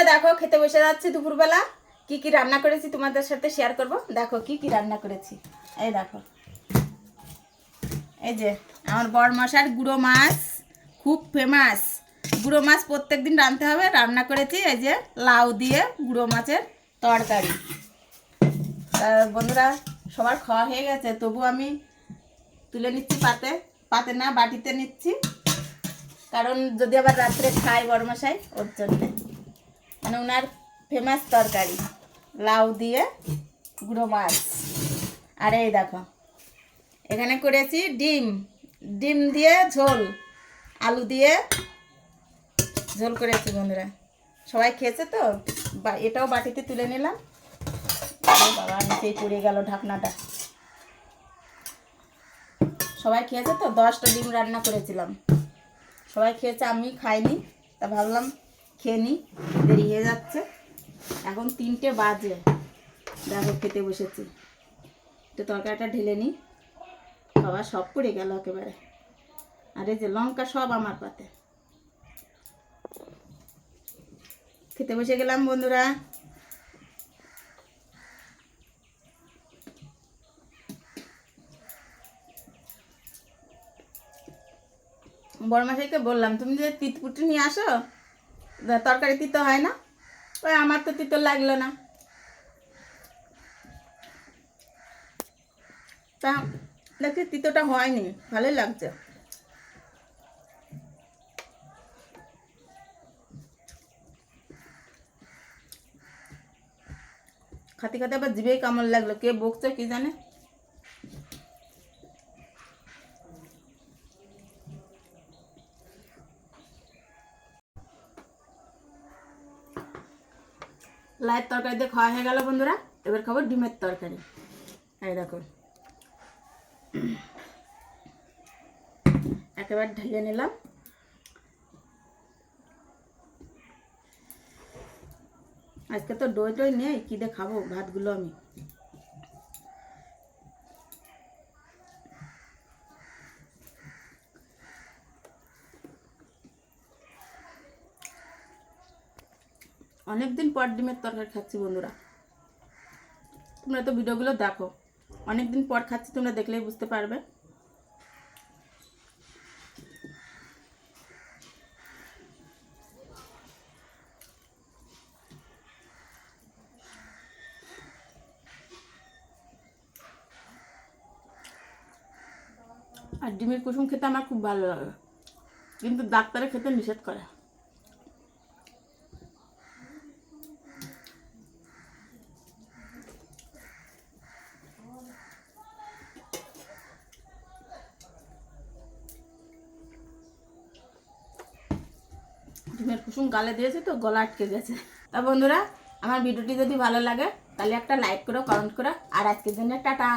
বন্ধুরা, দেখো, খেতে বসে যাচ্ছি দুপুরবেলা। কি কি রান্না করেছি তোমাদের সাথে শেয়ার করব। দেখো, কি কি রান্না করেছি। এই দেখো। এই যে, আমার বড় মশার গুঁড়ো মাছ, খুব ফেমাস গুঁড়ো মাছ প্রত্যেক দিন রাঁধতে হবে। রান্না করেছি এই যে, লাউ দিয়ে গুঁড়ো মাছের তরকারি। বন্ধুরা, সবার খাওয়া হয়ে গেছে, তবু আমি তুলে নিচ্ছি পাতে। পাতে না, বাটিতে নিচ্ছি। কারণ যদি আবার রাত্রে খাই বড় মশাই ওর জন্যে। মানে ওনার ফেমাস তরকারি। লাউ দিয়ে গুঁড়ো মাছ। আর এই দেখো, এখানে করেছি ডিম। ডিম দিয়ে ঝোল। আলু দিয়ে ঝোল করেছি বন্ধুরা। সবাই খেয়েছে তো? বা, এটাও বাটিতে তুলে নিলাম। বাবা, নিচেই পড়ে গেল ঢাকনাটা। সবাই খেয়েছে তো? দশটা ডিম রান্না করেছিলাম। সবাই খেয়েছে আমি খাইনি। তা ভাবলাম খেয়ে নিই দেরি হয়ে যাচ্ছে। এখন তিনটে বাজে। দেখো খেতে বসেছি। একটু তরকারিটা ঢেলে নিই বাবা সব পড়ে গেল একেবারে। আর এই যে লঙ্কা সব আমার পাতে। খেতে বসে গেলাম বন্ধুরা। বড় মাসাইকে বললাম, তুমি যে তিতপুটি নিয়ে আসো? তরকারি তিতো হয় না। ওই আমার তো তিতো লাগল না। তা দেখছি তিতোটা হয়নি, ভালোই লাগছে। খাতে খাতে আবার জিভেই কামড় লাগল, কে বকছে কি জানে? লাইট তরকারি দিয়ে খাওয়া হয়ে গেল বন্ধুরা। এবার খাব ডিমের তরকারি। এই দেখো। একেবারে ঢেলে নিলাম। আজকে তো দই টই নেই, কী দিয়ে খাব? ভাতগুলো আমি। অনেকদিন পর ডিমের তরকারি খাচ্ছি বন্ধুরা। তোমরা তো ভিডিওগুলো দেখো। অনেকদিন পর খাচ্ছি, তোমরা দেখলেই বুঝতে পারবে। আর ডিমের কুসুম খেতে আমার খুব ভালো লাগে। কিন্তু ডাক্তারে খেতে নিষেধ করে। ডিমের কুসুম গালে দিয়েছে তো, গলা আটকে গেছে। তা বন্ধুরা, আমার ভিডিওটি যদি ভালো লাগে, তাহলে একটা লাইক করো কমেন্ট করো। আর আজকের জন্য টাটা।